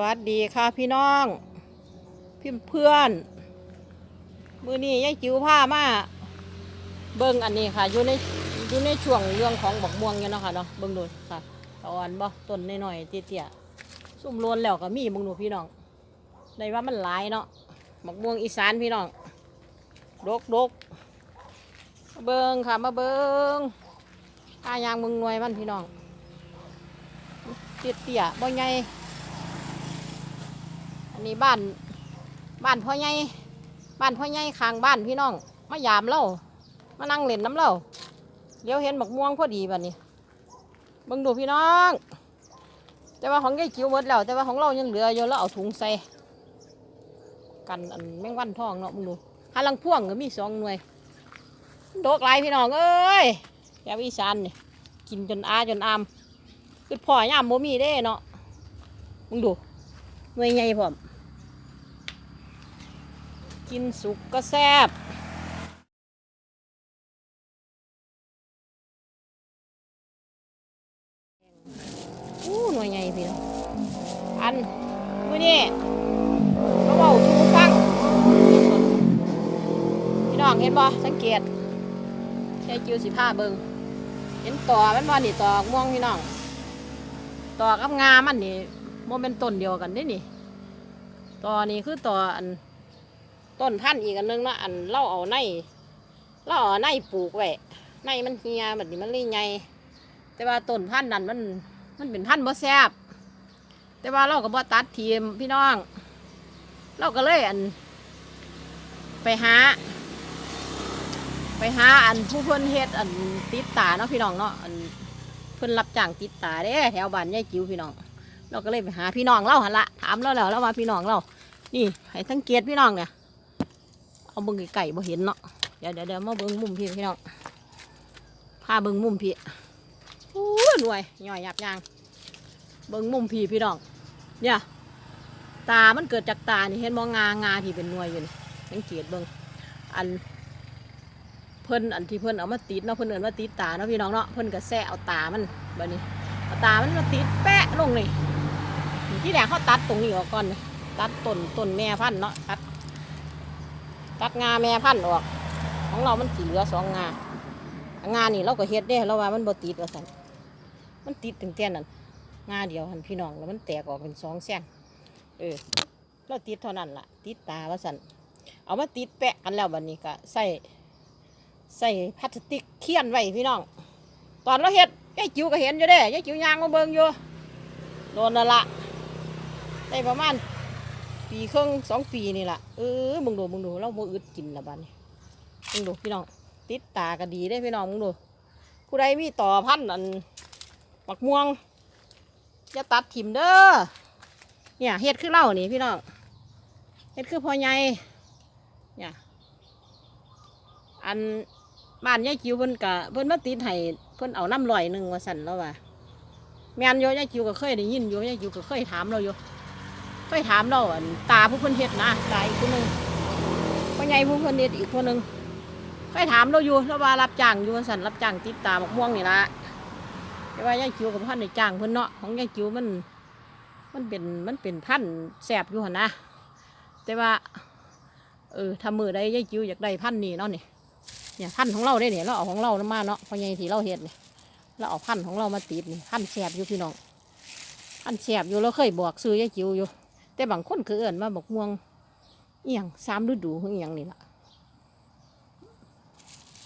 วัสดีค่ะพี่น้อง พี่เพื่อน มือนี้ยายจิ๋วผ้ามาเบิ้งอันนี้ค่ะอยู่ในอยู่ในช่วงเรื่องของบักม่วงเนี่ยเนาะค่ะเนาะเบิ้งดูค่ะตอนบ่ต้นน้อยๆเตี้ยๆซุ่มโลนแล้วก็มีเบิ้งดูพี่น้องในว่ามันหลายเนาะบักม่วงอีสานพี่น้องดกดกเบิ้งค่ะมาเบิ้งอายางมึงหน่วยมันพี่น้องเตี้ยๆบ่ใหญ่ นี้บ้าน บ้านพ่อใหญ่บ้านพ่อใหญ่ข้างบ้านพี่น้องมายามเรามานั่งเล่นน้ำเราเดี๋ยวเห็นบักม่วงพอดีบัดนี้เบิ่งดูพี่น้อง แต่ว่าของยายจิ๋วหมดแล้วแต่ว่าของเรายังเหลืออยู่แล้วเอาถุงใส่กันอันแมงวันทองเนาะมึงดูหาลังพ่วงก็มีสองหน่วยโดกหลายพี่น้องเอ้ยแกวอีสานนี่กินจนอาจนอามคือพ่อย่ามโมมีเด้เนาะมึงดูหน่วยใหญ่พร้อม กินสุกก็แซ่บอู้หน่วยใหญ่พี่น้องอันมื้อนี้เขาบอกชูฟังพี่น้องเห็นบ่สังเกตใช้จิวสิผ้าเบิงเห็นต่อมันบ่นี่ต่อม่วงพี่น้องต่อกับงามันนี่โมเป็นต้นเดียวกันเด้นี่ต่อนี่คือต่ออัน ต้นพันธุ์อีกอันนึงนะอันเล่าเอาในเล่าเอาในปลูกไว้ในมันเฮียแบบนี้มันเลยใหญ่แต่ว่าต้นพันธุ์นั้นมันมันเป็นพันธุ์บ่แซบแต่ว่าเราก็บ่ตัดทีมพี่น้อง เราก็เลยอัน ไปหา ไปหาอันผู้เพิ่นเฮ็ดอันติดตาเนาะพี่น้องเนาะอันเพิ่นรับจ้างติดตาเด้แถวบ้านยายจิ๋วพี่น้อง เราก็เลยไปหาพี่น้องเราหันละถามเราแล้วเรามาพี่น้องเรา นี่ให้สังเกตพี่น้องเนี่ย เอาเบิ่งไก่บ่เห็นเนาะเดี๋ยวเดี๋ยวเดี๋ยวมาเบิ่งมุมพี่พี่น้องพาเบิ่งมุมพี่โอ้หน่วยย่อยหยับยางเบิ่งมุมพี่พี่น้องเนี่ยตา มันเกิดจากตานี่เห็นมองงางาที่เป็นหน่วยอยู่นี่สังเกตเบิ่งอันเพิ่นอันที่เพิ่นเอามาติดเนาะเพิ่นเอินว่าติดตาเนาะพี่น้องเนาะเพิ่นก็แซะเอาตามันแบบนี้เอาตามันมาติดแปะลงนี่ที่แรกเขาตัดตรงนี้ออกก่อนตัดต้นต้นแม่พันธุ์เนาะตัด ตัดงาแม่พันธุ์ออก ของเรามันสีเหลือสองงางานี่เราก็เฮ็ดได้เราว่ามันบ่ติดว่าซั่นมันติดถึงแต่นั้นงาเดียวหันพี่น้องแล้วมันแตกออกเป็นสองแส้งเออเราติดเท่านั้นล่ะ ติดตาว่าซั่นเอามาติดแปะกันแล้วบัดนี้ก็ใส่ใส่พลาสติกเคียนไว้พี่น้อง ตอนเราเฮ็ดยายจิ๋วก็เห็นอยู่เด้ยายจิ๋วยางมาเบิ่งอยู่โดนนั่นละได้ประมาณ ปีครึ่งสองปีนี่แหละเออมึงดูมึงดูเราบ่อึดกินละบัดนี้มึงดูพี่น้องติดตาก็ดีได้พี่น้องมึงดูผู้ใดมีต่อพันธุ์อันปักม่วงอย่าตัดถิ่มเด้อเนี่ยเฮ็ดคือเล่านี่พี่น้องเฮ็ดคือพ่อใหญ่เนี่ยอันบ้านยายจิ๋วเพิ่นกะเพิ่นมาติดให้เพิ่นเอาน้ำลอยหนึ่งว่าสั่นแล้วว่าแม่นโยยายจิ๋วก็เคยได้ยินอยู่ยายจิ๋วก็เคยถามเราอยู่ เคยถามเราอันตาผู้เพิ่นเฮ็ดนะตาอีกคนหนึงพ่อใหญ่ผู้เพิ่นเฮ็ดอีกคนหนึงเคยถามเราอยู่แล้วว่ารับจ้างอยู่สันรับจ้างติดตาบักม่วงนี่ละแต่ว่ายายจิ๋วกับพันในจ้างเพิ่นเนาะของยายจิ๋วมัน มันเป็นมันเป็นพันธ์แสบอยู่หันนะแต่ว่า เออถ้ามือใดยายจิ๋วอยากได้พันธ์นี้เนาะนี่เนี่ยพันธ์ของเราได้เนี่ยเราเอาของเรามาเนาะพราะยังที่เราเห็ดเนี่ยเราเอาพันธ์ของเรามาติดนี่พันธ์แสบอยู่พี่น้องพันธ์แสบอยู่เราเคยบอกซื้อยายจิ๋วอยู่ แต่บางคนคือเอิ่นมาบอกม่วงเอียงสามฤดูเอียงนี่ละ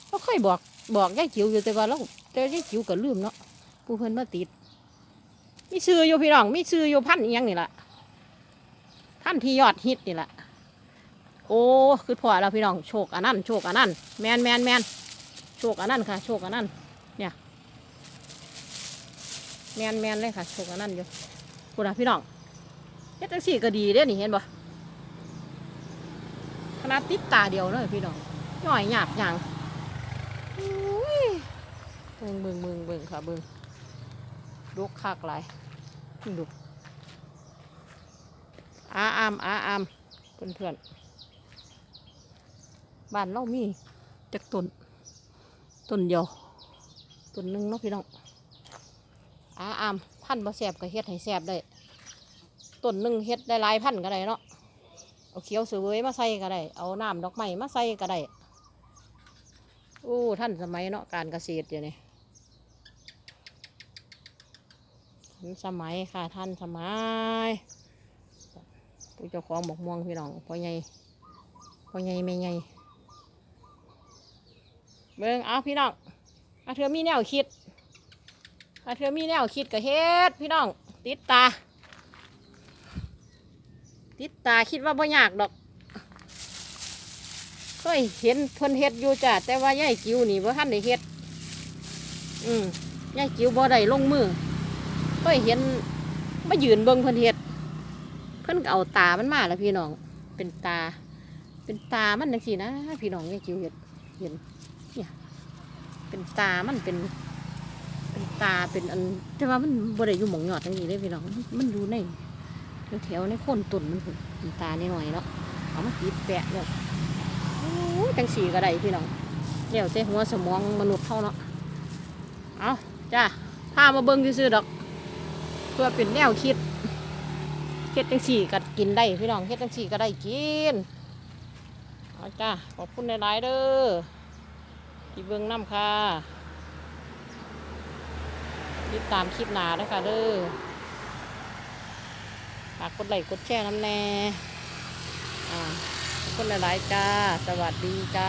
เราเคยบอกบอกยายจิ๋วอยู่แต่ว่าเราแต่ยายจิ๋วก็ลืมเนาะผู้เพิ่นมาติดมีซื้ออยู่พี่น้องมีซื้ออยู่พันเอียงนี่ละพันที่ยอดฮิตนี่ละโอ้คือพ่อเราพี่น้องโชคอันนั้นโชคอันนั้นแมนแมนแมนโชคอันนั้นค่ะ โชคอันนั้นเนี่ยแมนแมนเลยค่ะโชคอันนั้นอยู่คุณนะพี่น้อง เฮ็ดจังสี่ก็ดีเด้นี่เห็นบ่ขนาดติดตาเดียวเลยพี่น้องย่อยหยาบหยางอุ้ยเบิ่งเบิ่งเบิ่งเบิ่งค่ะเบิ่งลูกคักหลายดูอาอามอาอามเพื่อนเพื่อนๆบ้านเรามีจากต้นต้นเดียวต้นหนึ่งเนาะพี่น้องอาอามพันธุ์บ่แสบก็เฮ็ดให้แสบได้ ต้นหนึ่งเฮ็ดได้หลายพันก็ได้เนาะเอาเขียวสวยมาใส่ก็ได้ เอาน้ำดอกไม้มาใส่ก็ได้อู้ท่านสมัยเนาะการเกษตรเดี๋ยวนี้ทันสมัยค่ะท่านสมัยผู้เจ้าของบอกม่วงพี่น้องพ่อใหญ่พ่อใหญ่แม่ใหญ่เบิ่งเอาพี่น้องอาเธอมีแนวคิดอาเธอมีแนวคิดก็เฮ็ดพี่น้อง ติดตา ติดตาคิดว่าบ่ยากดอกเคยเห็นเพิ่นเฮ็ดอยู่จ้ะแต่ว่ายายจิ๋วนี่บ่ทันได้เฮ็ด อืมยายจิ๋วบ่ได้ลงมือเคยเห็นมายืนเบิ่งเพิ่นเฮ็ด เพิ่นเอาตามันมาแล้วพี่น้อง เป็นตา เป็นตามันจังซี่นะพี่น้องยายจิ๋วเฮ็ดเห็นเนี่ยเป็นตามันเป็น เป็นตาเป็นอันแต่ว่ามันบ่ได้อยู่หมองยอดจังซี่เด้พี่น้อง มันอยู่ใน แถวในโคนตุ่นมันพุ่นมันตาหน่อยๆเนาะเอามาติดแปะเลยโอ้ยจังสีก็ได้พี่น้องเดี๋ยวแต่หัวสมองมนุษย์เท่าเนาะเอาจ้าพามาเบิ้งซื่อดอกเพื่อเป็นแนวคิดเฮ็ดจังสีก็กินได้พี่น้องเฮ็ดจังสีก็ได้กินเอาจ้าขอบคุณหลายๆเด้อที่เบิ้งน้ำค่ะติดตามคลิปหนาด้วยค่ะเด้อ ฝากกดไลค์กดแชร์น้ำแน่อ่าคนหลายๆจ้า สวัสดีจ้า